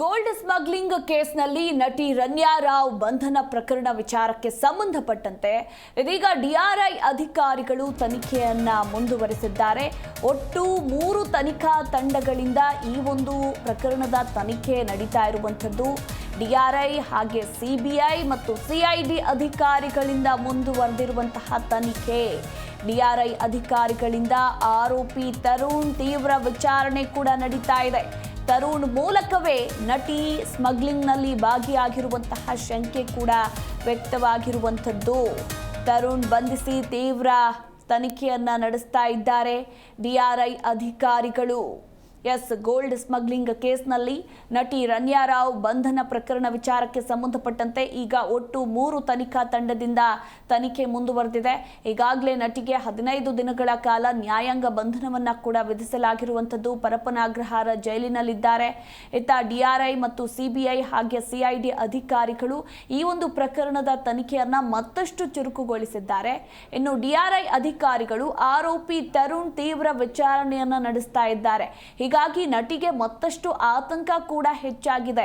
Gold smuggling ಕೇಸ್ನಲ್ಲಿ ನಟಿ ರನ್ಯಾ ರಾವ್ ಬಂಧನ ಪ್ರಕರಣ ವಿಚಾರಕ್ಕೆ ಸಂಬಂಧಪಟ್ಟಂತೆ ಇದೀಗ ಡಿಆರ್ಐ ಅಧಿಕಾರಿಗಳು ತನಿಖೆಯನ್ನ ಮುಂದುವರೆಸಿದ್ದಾರೆ. ಒಟ್ಟು ಮೂರು ತನಿಖಾ ತಂಡಗಳಿಂದ ಈ ಒಂದು ಪ್ರಕರಣದ ತನಿಖೆ ನಡೀತಾ ಇರುವಂಥದ್ದು. ಡಿಆರ್ಐ ಹಾಗೆ ಸಿಬಿಐ ಮತ್ತು ಸಿಐಡಿ ಅಧಿಕಾರಿಗಳಿಂದ ಮುಂದುವರೆದಿರುವಂತಹ ತನಿಖೆ. ಡಿಆರ್ಐ ಅಧಿಕಾರಿಗಳಿಂದ ಆರೋಪಿ ತರುಣ್ ತೀವ್ರ ವಿಚಾರಣೆ ಕೂಡ ನಡೀತಾ ಇದೆ. ತರುಣ್ ಮೂಲಕವೇ ನಟಿ ಸ್ಮಗ್ಲಿಂಗ್ನಲ್ಲಿ ಭಾಗಿಯಾಗಿರುವಂತಹ ಶಂಕೆ ಕೂಡ ವ್ಯಕ್ತವಾಗಿರುವಂಥದ್ದು. ತರುಣ್ ಬಂಧಿಸಿ ತೀವ್ರ ತನಿಖೆಯನ್ನು ನಡೆಸ್ತಾ ಇದ್ದಾರೆ ಡಿಆರ್ಐ ಅಧಿಕಾರಿಗಳು. ಎಸ್ ಗೋಲ್ಡ್ ಸ್ಮಗ್ಲಿಂಗ್ ಕೇಸ್ನಲ್ಲಿ ನಟಿ ರನ್ಯಾ ರಾವ್ ಬಂಧನ ಪ್ರಕರಣ ವಿಚಾರಕ್ಕೆ ಸಂಬಂಧಪಟ್ಟಂತೆ ಈಗ ಒಟ್ಟು ಮೂರು ತನಿಖಾ ತಂಡದಿಂದ ತನಿಖೆ ಮುಂದುವರೆದಿದೆ. ಈಗಾಗಲೇ ನಟಿಗೆ ಹದಿನೈದು ದಿನಗಳ ಕಾಲ ನ್ಯಾಯಾಂಗ ಬಂಧನವನ್ನ ಕೂಡ ವಿಧಿಸಲಾಗಿರುವಂಥದ್ದು ಪರಪನಾಗ್ರಹಾರ ಜೈಲಿನಲ್ಲಿದ್ದಾರೆ. ಇತ್ತ ಡಿಆರ್ಐ ಮತ್ತು ಸಿಬಿಐ ಹಾಗೆ ಸಿಐಡಿ ಅಧಿಕಾರಿಗಳು ಈ ಒಂದು ಪ್ರಕರಣದ ತನಿಖೆಯನ್ನ ಮತ್ತಷ್ಟು ಚುರುಕುಗೊಳಿಸಿದ್ದಾರೆ. ಇನ್ನು ಡಿಆರ್ಐ ಅಧಿಕಾರಿಗಳು ಆರೋಪಿ ತರುಣ್ ತೀವ್ರ ವಿಚಾರಣೆಯನ್ನ ನಡೆಸ್ತಾ ಇದ್ದಾರೆ. ಹೀಗಾಗಿ ನಟಿಗೆ ಮತ್ತಷ್ಟು ಆತಂಕ ಕೂಡ ಹೆಚ್ಚಾಗಿದೆ.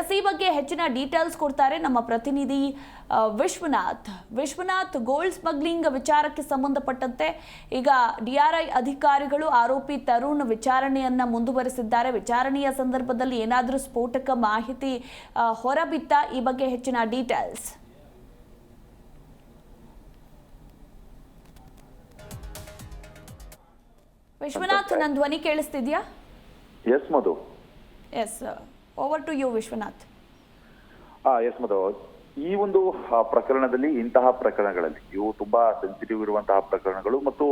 ಎಸ್ ಈ ಬಗ್ಗೆ ಹೆಚ್ಚಿನ ಡೀಟೇಲ್ಸ್ ಕೊಡ್ತಾರೆ ನಮ್ಮ ಪ್ರತಿನಿಧಿ ವಿಶ್ವನಾಥ್. ವಿಶ್ವನಾಥ್ ಗೋಲ್ಡ್ ಸ್ಮಗ್ಲಿಂಗ್ ವಿಚಾರಕ್ಕೆ ಸಂಬಂಧಪಟ್ಟಂತೆ ಈಗ ಡಿಆರ್ಐ ಅಧಿಕಾರಿಗಳು ಆರೋಪಿ ತರುಣ್ ವಿಚಾರಣೆಯನ್ನ ಮುಂದುವರೆಸಿದ್ದಾರೆ. ವಿಚಾರಣೆಯ ಸಂದರ್ಭದಲ್ಲಿ ಏನಾದರೂ ಸ್ಫೋಟಕ ಮಾಹಿತಿ ಹೊರಬಿತ್ತ ಈ ಬಗ್ಗೆ ಹೆಚ್ಚಿನ ಡೀಟೇಲ್ಸ್. ವಿಶ್ವನಾಥ್ ನನ್ನ ಧ್ವನಿ ಕೇಳಿಸ್ತಿದ್ಯಾ? Yes Madhu yes over to you Vishwanath ಆ ಎಸ್ ಮಧು ಈ ಒಂದು ಪ್ರಕರಣದಲ್ಲಿ ಇಂತಹ ಪ್ರಕರಣಗಳಲ್ಲಿ ಇವು ತುಂಬಾ ಸೆನ್ಸಿಟಿವ್ ಇರುವಂತಹ ಪ್ರಕರಣಗಳು ಮತ್ತು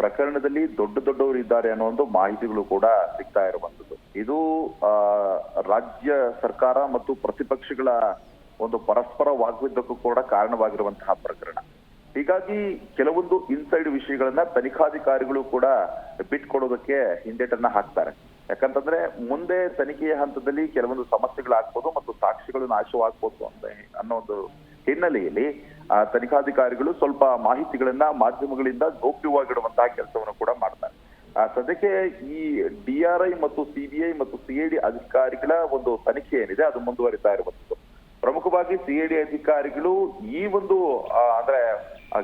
ಪ್ರಕರಣದಲ್ಲಿ ದೊಡ್ಡ ದೊಡ್ಡವರು ಇದ್ದಾರೆ ಅನ್ನೋ ಒಂದು ಮಾಹಿತಿಗಳು ಕೂಡ ಸಿಗ್ತಾ ಇರುವಂತದ್ದು ಇದು ರಾಜ್ಯ ಸರ್ಕಾರ ಮತ್ತು ಪ್ರತಿಪಕ್ಷಗಳ ಒಂದು ಪರಸ್ಪರ ವಾಗ್ವಿದ್ದಕ್ಕೂ ಕೂಡ ಕಾರಣವಾಗಿರುವಂತಹ ಪ್ರಕರಣ. ಹೀಗಾಗಿ ಕೆಲವೊಂದು ಇನ್ಸೈಡ್ ವಿಷಯಗಳನ್ನ ತನಿಖಾಧಿಕಾರಿಗಳು ಕೂಡ ಬಿಟ್ಕೊಡೋದಕ್ಕೆ ಹಿಂದೇಟನ್ನ ಹಾಕ್ತಾರೆ. ಯಾಕಂತಂದ್ರೆ ಮುಂದೆ ತನಿಖೆಯ ಹಂತದಲ್ಲಿ ಕೆಲವೊಂದು ಸಮಸ್ಯೆಗಳಾಗ್ಬೋದು ಮತ್ತು ಸಾಕ್ಷಿಗಳು ನಾಶವಾಗ್ಬೋದು ಅಂತ ಅನ್ನೋ ಒಂದು ಹಿನ್ನೆಲೆಯಲ್ಲಿ, ಆ, ತನಿಖಾಧಿಕಾರಿಗಳು ಸ್ವಲ್ಪ ಮಾಹಿತಿಗಳನ್ನ ಮಾಧ್ಯಮಗಳಿಂದ ಗೌಪ್ಯವಾಗಿಡುವಂತಹ ಕೆಲಸವನ್ನು ಕೂಡ ಮಾಡ್ತಾರೆ. ಸದ್ಯಕ್ಕೆ ಈ ಡಿ ಆರ್ ಐ ಮತ್ತು ಸಿಬಿಐ ಮತ್ತು ಸಿಐಡಿ ಅಧಿಕಾರಿಗಳ ಒಂದು ತನಿಖೆ ಏನಿದೆ, ಅದು ಮುಂದುವರಿತಾ ಇರುವಂತದ್ದು ಪ್ರಮುಖವಾಗಿ ಸಿಐಡಿ ಅಧಿಕಾರಿಗಳು ಈ ಒಂದು ಅಂದ್ರೆ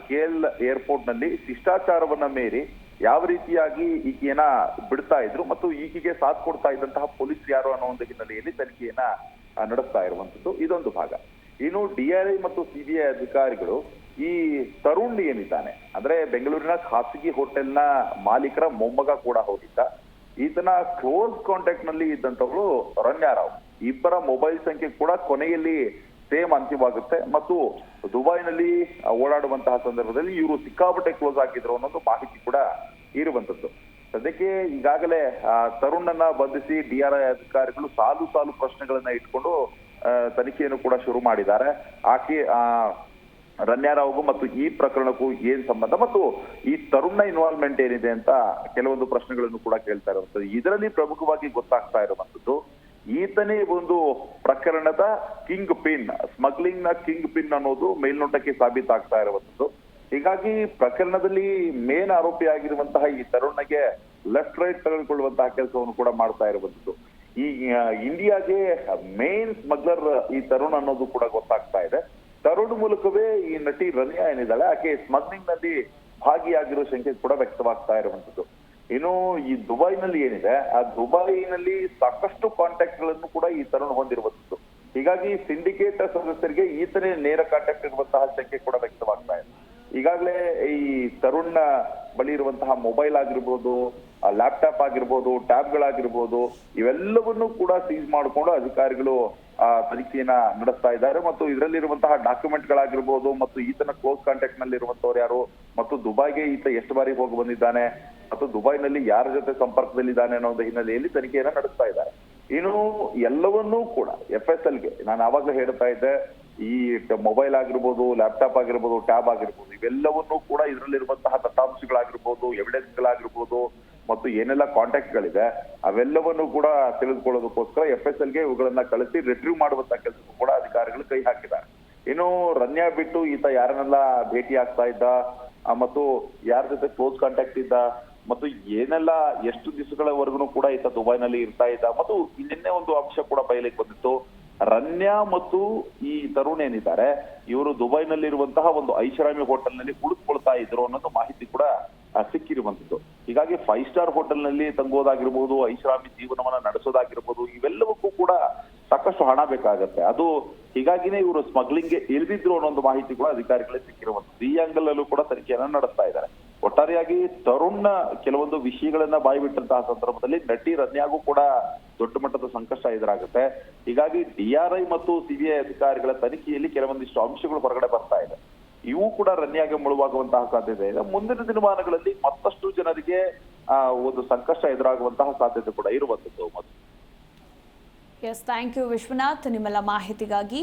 ಕೆ ಎಲ್ ಏರ್ಪೋರ್ಟ್ನಲ್ಲಿ ಶಿಷ್ಟಾಚಾರವನ್ನ ಮೀರಿ ಯಾವ ರೀತಿಯಾಗಿ ಈಕೆಯನ್ನ ಬಿಡ್ತಾ ಇದ್ರು ಮತ್ತು ಈಕೆಗೆ ಸಾಥ್ ಕೊಡ್ತಾ ಇದ್ದಂತಹ ಪೊಲೀಸ್ ಯಾರು ಅನ್ನೋ ಒಂದು ಹಿನ್ನೆಲೆಯಲ್ಲಿ ತನಿಖೆಯನ್ನ ನಡೆಸ್ತಾ ಇರುವಂತದ್ದು ಇದೊಂದು ಭಾಗ. ಇನ್ನು ಡಿಆರ್ಐ ಮತ್ತು ಸಿಬಿಐ ಅಧಿಕಾರಿಗಳು ಈ ತರುಣ್ ಏನಿದ್ದಾನೆ, ಅಂದ್ರೆ ಬೆಂಗಳೂರಿನ ಖಾಸಗಿ ಹೋಟೆಲ್ನ ಮಾಲೀಕರ ಮೊಮ್ಮಗ ಕೂಡ ಹೋಗಿದ್ದ. ಈತನ ಕ್ಲೋಸ್ ಕಾಂಟ್ಯಾಕ್ಟ್ನಲ್ಲಿ ಇದ್ದಂತವಳು ರನ್ಯಾರಾವ್ ಇಬ್ಬರ ಮೊಬೈಲ್ ಸಂಖ್ಯೆ ಕೂಡ ಕೊನೆಯಲ್ಲಿ ಸೇಮ್ ಅಂತ್ಯವಾಗುತ್ತೆ ಮತ್ತು ದುಬೈನಲ್ಲಿ ಓಡಾಡುವಂತಹ ಸಂದರ್ಭದಲ್ಲಿ ಇವರು ಸಿಕ್ಕಾಪಟ್ಟೆ ಕ್ಲೋಸ್ ಆಗಿದ್ರು ಅನ್ನೋದು ಮಾಹಿತಿ ಕೂಡ ಇರುವಂತದ್ದು ಸದ್ಯಕ್ಕೆ ಈಗಾಗಲೇ ತರುಣನ್ನ ಬಂಧಿಸಿ ಡಿಆರ್ಐ ಅಧಿಕಾರಿಗಳು ಸಾಲು ಸಾಲು ಪ್ರಶ್ನೆಗಳನ್ನ ಇಟ್ಕೊಂಡು ತನಿಖೆಯನ್ನು ಕೂಡ ಶುರು ಮಾಡಿದ್ದಾರೆ. ಆಕೆ, ಆ ರನ್ಯಾರಾವ್ಗೂ ಮತ್ತು ಈ ಪ್ರಕರಣಕ್ಕೂ ಏನ್ ಸಂಬಂಧ? ಮತ್ತು ಈ ತರುಣ ಇನ್ವಾಲ್ವ್ಮೆಂಟ್ ಏನಿದೆ ಅಂತ ಕೆಲವೊಂದು ಪ್ರಶ್ನೆಗಳನ್ನು ಕೂಡ ಕೇಳ್ತಾ ಇರುವಂತದ್ದು ಇದರಲ್ಲಿ ಪ್ರಮುಖವಾಗಿ ಗೊತ್ತಾಗ್ತಾ ಇರುವಂತದ್ದು ಈತನೇ ಒಂದು ಪ್ರಕರಣದ ಕಿಂಗ್ ಪಿನ್ ಸ್ಮಗ್ಲಿಂಗ್ನ ಕಿಂಗ್ ಪಿನ್ ಅನ್ನೋದು ಮೇಲ್ನೋಟಕ್ಕೆ ಸಾಬೀತಾಗ್ತಾ ಇರುವಂತದ್ದು ಹೀಗಾಗಿ ಪ್ರಕರಣದಲ್ಲಿ ಮೇನ್ ಆರೋಪಿ ಆಗಿರುವಂತಹ ಈ ತರುಣಗೆ ಲೆಫ್ಟ್ ರೈಟ್ ತೆಗೆದುಕೊಳ್ಳುವಂತಹ ಕೆಲಸವನ್ನು ಕೂಡ ಮಾಡ್ತಾ ಇರುವಂತದ್ದು ಈ ಇಂಡಿಯಾಗೆ ಮೇನ್ ಸ್ಮಗ್ಲರ್ ಈ ತರುಣ್ ಅನ್ನೋದು ಕೂಡ ಗೊತ್ತಾಗ್ತಾ ಇದೆ. ತರುಣ್ ಮೂಲಕವೇ ಈ ನಟಿ ರನಿಯಾ ಏನಿದ್ದಾಳೆ, ಆಕೆ ಸ್ಮಗ್ಲಿಂಗ್ನಲ್ಲಿ ಭಾಗಿಯಾಗಿರೋ ಶಂಕೆ ಕೂಡ ವ್ಯಕ್ತವಾಗ್ತಾ ಇರುವಂತದ್ದು ಇನ್ನು ಈ ದುಬೈನಲ್ಲಿ ಏನಿದೆ, ಆ ದುಬೈನಲ್ಲಿ ಸಾಕಷ್ಟು ಕಾಂಟ್ಯಾಕ್ಟ್ಗಳನ್ನು ಕೂಡ ಈ ತರುಣ್ ಹೊಂದಿರುವಂತದ್ದು ಹೀಗಾಗಿ ಸಿಂಡಿಕೇಟ್ ಸದಸ್ಯರಿಗೆ ಈತನೇ ನೇರ ಕಾಂಟ್ಯಾಕ್ಟ್ ಇರುವಂತಹ ಶಂಕೆ ಕೂಡ ವ್ಯಕ್ತವಾಗ್ತಾ ಇದೆ. ಈಗಾಗಲೇ ಈ ತರುಣ್ ಬಳಿ ಇರುವಂತಹ ಮೊಬೈಲ್ ಆಗಿರ್ಬೋದು ಲ್ಯಾಪ್ಟಾಪ್ ಆಗಿರ್ಬೋದು, ಟ್ಯಾಬ್ಗಳಾಗಿರ್ಬೋದು, ಇವೆಲ್ಲವನ್ನೂ ಕೂಡ ಸೀಸ್ ಮಾಡಿಕೊಂಡು ಅಧಿಕಾರಿಗಳು ಆ ತನಿಖೆಯನ್ನ ನಡೆಸ್ತಾ ಇದ್ದಾರೆ. ಮತ್ತು ಇದರಲ್ಲಿರುವಂತಹ ಡಾಕ್ಯುಮೆಂಟ್ ಗಳಾಗಿರ್ಬೋದು ಮತ್ತು ಈತನ ಕ್ಲೋಸ್ ಕಾಂಟ್ಯಾಕ್ಟ್ನಲ್ಲಿ ಇರುವಂತವ್ರು ಯಾರು, ಮತ್ತು ದುಬೈಗೆ ಈತ ಎಷ್ಟು ಬಾರಿ ಹೋಗಿ ಬಂದಿದ್ದಾನೆ, ಮತ್ತು ದುಬೈನಲ್ಲಿ ಯಾರ ಜೊತೆ ಸಂಪರ್ಕದಲ್ಲಿದ್ದಾನೆ ಅನ್ನೋ ಒಂದು ಹಿನ್ನೆಲೆಯಲ್ಲಿ ತನಿಖೆಯನ್ನ ನಡೆಸ್ತಾ ಇದ್ದಾರೆ. ಇನ್ನು ಎಲ್ಲವನ್ನೂ ಕೂಡ ಎಫ್ ಎಸ್ ಎಲ್ಗೆ ನಾನು ಆವಾಗಲೇ ಹೇಳ್ತಾ ಇದ್ದೆ ಈ ಮೊಬೈಲ್ ಆಗಿರ್ಬೋದು ಲ್ಯಾಪ್ಟಾಪ್ ಆಗಿರ್ಬೋದು ಟ್ಯಾಬ್ ಆಗಿರ್ಬೋದು, ಇವೆಲ್ಲವನ್ನೂ ಕೂಡ ಇದರಲ್ಲಿರುವಂತಹ ದತ್ತಾಂಶಗಳಾಗಿರ್ಬೋದು ಎವಿಡೆನ್ಸ್ಗಳಾಗಿರ್ಬೋದು ಮತ್ತು ಏನೆಲ್ಲ ಕಾಂಟ್ಯಾಕ್ಟ್ಗಳಿದೆ ಅವೆಲ್ಲವನ್ನು ಕೂಡ ತಿಳಿದುಕೊಳ್ಳೋದಕ್ಕೋಸ್ಕರ ಎಫ್ ಎಸ್ ಎಲ್ಗೆ ಇವುಗಳನ್ನ ಕಳಿಸಿ ರಿಟ್ರೀವ್ ಮಾಡುವಂತಹ ಕೆಲಸಕ್ಕೂ ಕೂಡ ಅಧಿಕಾರಿಗಳು ಕೈ ಹಾಕಿದ್ದಾರೆ. ಇನ್ನು ರನ್ಯಾ ಬಿಟ್ಟು ಈತ ಯಾರನ್ನೆಲ್ಲ ಭೇಟಿ ಆಗ್ತಾ ಇದ್ದ ಮತ್ತು ಯಾರ ಜೊತೆ ಕ್ಲೋಸ್ ಕಾಂಟ್ಯಾಕ್ಟ್ ಇದ್ದ, ಮತ್ತು ಏನೆಲ್ಲ ಎಷ್ಟು ದಿವಸಗಳವರೆಗೂ ಕೂಡ ಈತ ದುಬೈನಲ್ಲಿ ಇರ್ತಾ ಇದ್ದ, ಮತ್ತು ನಿನ್ನೆ ಒಂದು ಅಂಶ ಕೂಡ ಬಯಲಿಗೆ ಬಂದಿತ್ತು. ರನ್ಯಾ ಮತ್ತು ಈ ತರುಣ್ ಏನಿದ್ದಾರೆ, ಇವರು ದುಬೈನಲ್ಲಿರುವಂತಹ ಒಂದು ಐಷಾರಾಮಿ ಹೋಟೆಲ್ನಲ್ಲಿ ಉಳಿದುಕೊಳ್ತಾ ಇದ್ರು ಅನ್ನೋದು ಮಾಹಿತಿ ಕೂಡ ಸಿಕ್ಕಿರುವಂತದ್ದು ಹೀಗಾಗಿ ಫೈವ್ ಸ್ಟಾರ್ ಹೋಟೆಲ್ನಲ್ಲಿ ತಂಗೋದಾಗಿರ್ಬೋದು ಐಷಾರಾಮಿ ಜೀವನವನ್ನ ನಡೆಸೋದಾಗಿರ್ಬೋದು, ಇವೆಲ್ಲವಕ್ಕೂ ಕೂಡ ಸಾಕಷ್ಟು ಹಣ ಬೇಕಾಗತ್ತೆ. ಅದು ಹೀಗಾಗಿನೇ ಇವರು ಸ್ಮಗ್ಲಿಂಗ್ಗೆ ಇಳಿದಿದ್ರು ಅನ್ನೋ ಒಂದು ಮಾಹಿತಿ ಕೂಡ ಅಧಿಕಾರಿಗಳೇ ಸಿಕ್ಕಿರುವಂತದ್ದು ಈ ಆಂಗಲ್ ಅಲ್ಲೂ ಕೂಡ ತನಿಖೆಯನ್ನ ನಡೆಸ್ತಾ ಇದ್ದಾರೆ. ಒಟ್ಟಾರೆಯಾಗಿ ತರುಣ್ನ ಕೆಲವೊಂದು ವಿಷಯಗಳನ್ನ ಬಾಯ್ಬಿಟ್ಟಂತಹ ಸಂದರ್ಭದಲ್ಲಿ ನಟಿ ರನ್ಯಾಗೂ ಕೂಡ ದೊಡ್ಡ ಮಟ್ಟದ ಸಂಕಷ್ಟ ಎದುರಾಗುತ್ತೆ. ಹೀಗಾಗಿ ಡಿಆರ್ಐ ಮತ್ತು ಸಿಬಿಐ ಅಧಿಕಾರಿಗಳ ತನಿಖೆಯಲ್ಲಿ ಕೆಲವೊಂದಿಷ್ಟು ಅಂಶಗಳು ಹೊರಗಡೆ ಬರ್ತಾ ಇದೆ. ಇವು ಕೂಡ ರನ್ಯಾಗೆ ಮುಳುವಾಗುವಂತಹ ಸಾಧ್ಯತೆ ಇದೆ. ಮುಂದಿನ ದಿನಮಾನಗಳಲ್ಲಿ ಮತ್ತಷ್ಟು ಜನರಿಗೆ ಒಂದು ಸಂಕಷ್ಟ ಎದುರಾಗುವಂತಹ ಸಾಧ್ಯತೆ ಕೂಡ ಇರುವಂತದ್ದು ಮತ್ತು ಎಸ್ ಥ್ಯಾಂಕ್ ಯು ವಿಶ್ವನಾಥ್. ನಿಮ್ಮೆಲ್ಲ ಮಾಹಿತಿಗಾಗಿ